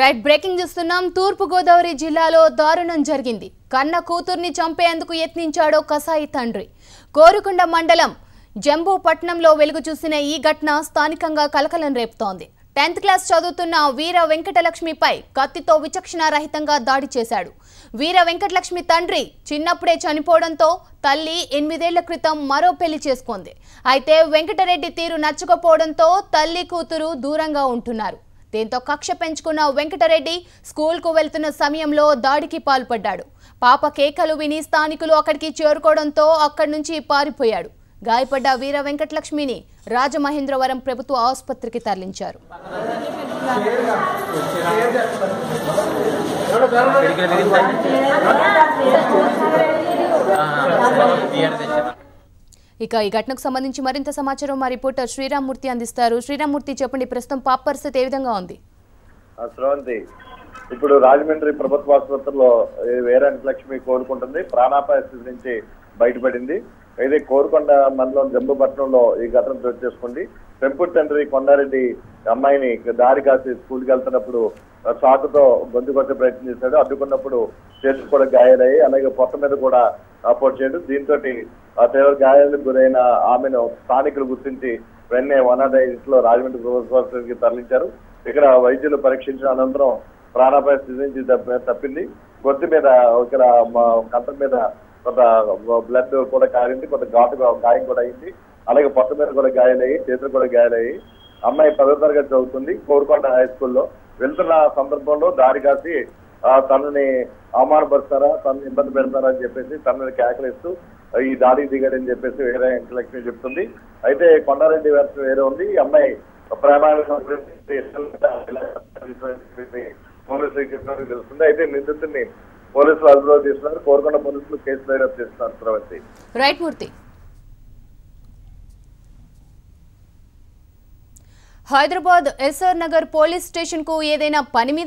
Right breaking చూస్తున్నాం తూర్పు గోదావరి జిల్లాలో దారుణం జరిగింది. కన్న కూతుర్ని చంపేందుకు యత్నించాడో కసాయి తండ్రి. కోరుకొండ మండలం జంబూపట్నంలో వెలుగు చూసిన ఈ ఘటన స్థానికంగా కలకలం రేపుతోంది. టెన్త్ క్లాస్ చదువుతున్న వీర వెంకటలక్ష్మిపై కత్తితో విచక్షణారహితంగా దాడి చేశాడు. వీర వెంకటలక్ష్మి తండ్రి చిన్నప్పుడే చనిపోవడంతో తల్లి ఎనిమిదేళ్ళ క్రితం మరో పెళ్ళి చేసుకుంది. అయితే వెంకటరెడ్డి తీరు నచ్చకపోవడంతో తల్లి కూతురు దూరంగా ఉంటున్నారు. దీంతో కక్ష పెంచుకున్న వెంకటరెడ్డి స్కూల్కు వెళ్తున్న సమయంలో దాడికి పాల్పడ్డాడు. పాప కేకలు విని స్థానికులు అక్కడికి చేరుకోవడంతో అక్కడి నుంచి పారిపోయాడు. గాయపడ్డ వీర వెంకటలక్ష్మిని రాజమహేంద్రవరం ప్రభుత్వ ఆసుపత్రికి తరలించారు. ఇక ఈ ఘటనకు సంబంధించి మరింత సమాచారం మా రిపోర్టర్ శ్రీరామ్మూర్తి అందిస్తారు. శ్రీరామ్మూర్తి చెప్పండి ప్రస్తుతం పాప పరిస్థితి ఏ విధంగా ఉంది? ఆ, ఇప్పుడు రాజమండ్రి ప్రభుత్వ ఆసుపత్రిలో ఈ లక్ష్మి కోరుకుంటుంది ప్రాణాపాయ స్థితి నుంచి బయటపడింది. అయితే కోరుకొండ మండలం జంబుపట్నంలో ఈ ఘటన చోటు చేసుకుంది. పెంపుడు తండ్రి కొండారెడ్డి అమ్మాయిని దారి కాసి స్కూల్కి వెళ్తున్నప్పుడు సాకుతో చాకుతో గొంతు కొట్టే ప్రయత్నం చేశాడు. అడ్డుకున్నప్పుడు చేతులు కూడా గాయాలయ్యి అలాగే పొట్ట మీద కూడా అపోర్ట్ చేయడం. దీంతో తీవ్ర గాయాలకు గురైన ఆమెను స్థానికులు గుర్తించి వెన్నే వనాద లో రాజమండ్రి ప్రభుత్వ తరలించారు. ఇక్కడ వైద్యులు పరీక్షించిన అనంతరం ప్రాణాపాయ స్థితి నుంచి తప్ప- తప్పింది. గొంతు మీద ఇక్కడ కంటం మీద కొంత బ్లడ్ కూడా కారింది కొంత ఘాటు గాయం కూడా అయింది. అలాగే పొట్ట మీద కూడా గాయాలయ్యి చేతులు కూడా గాయాలయ్యి అమ్మాయి పదో తరగతి చదువుతుంది కోరుకొండ హై స్కూల్లో వెళ్తున్న సందర్భంలో దారి కాసి తనని అవమానపరుస్తారా తనని ఇబ్బంది పెడతారా అని చెప్పేసి తనని కేకలిస్తూ ఈ దాడికి దిగాడని చెప్పేసి వేరే లక్ష్మి చెప్తుంది. అయితే కొండారెడ్డి వెర్షన్ వేరే ఉంది. ఈ అమ్మాయి ప్రమాణం పోలీసులకు చెప్పినట్టు తెలుస్తుంది. అయితే నిందితుడిని పోలీసులు అదుపులో తీసుకున్నారు. కోరుకొండ పోలీసులు కేసు డైరెక్ట్ చేస్తున్నారు స్రవంతి రైట్ మూర్తి. హైదరాబాద్ ఎస్ఆర్ నగర్ పోలీస్ స్టేషన్కు ఏదైనా పని మీద